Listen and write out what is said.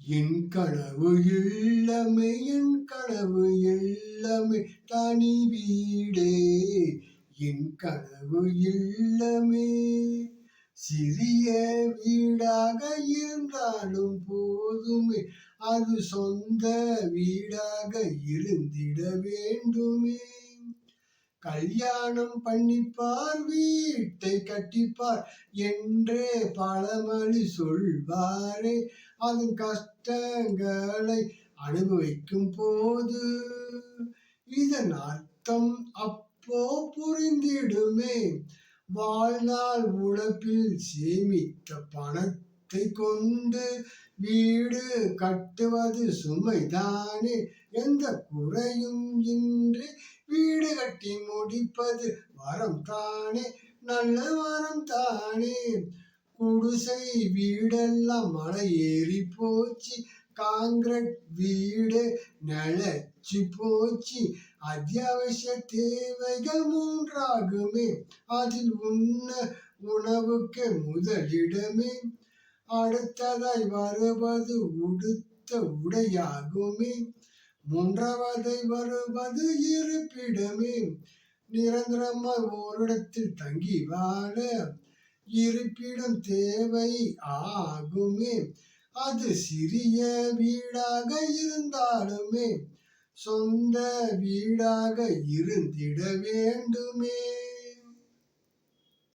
என் களவு இல்லமே என் களவு இல்லமே தனி வீடே. என் களவு இல்லமே சிறிய வீடாக இருந்தாலும் போதுமே அது சொந்த வீடாக இருந்திட வேண்டுமே. கல்யாணம் பண்ணிப்பார் வீட்டை கட்டிப்பார் என்றே பழமொழி சொல்வாரே. அதன் கஷ்டங்களை அனுபவிக்கும் போது இதன் அர்த்தம் அப்போ புரிந்திடுமே. வாழ்நாள் உழைப்பில் சேமித்த பணத்தை கொண்டு வீடு கட்டுவது சுமைதானே? எந்த குறையும் இன்றி வீடு கட்டி முடிப்பது வரம் தானே நல்ல வரம் தானே குடிசை வீடெல்லாம் மலை ஏறி போச்சு. காங்கிரட் வீடு நிலச்சி போச்சு. அத்தியாவசிய தேவைகள் மூன்றாகுமே. அதில் உண்ண உணவுக்கு முதலிடமே. அடுத்ததாய் வருவது உடுத்த உடையாகுமே. மூன்றாவதை வருவது இருப்பிடமே. நிரந்தரமாய் ஓரிடத்தில் தங்கி வாழ இருப்பிடம் தேவை ஆகுமே. அது சிறிய வீடாக இருந்தாலுமே சொந்த வீடாக இருந்திட வேண்டுமே.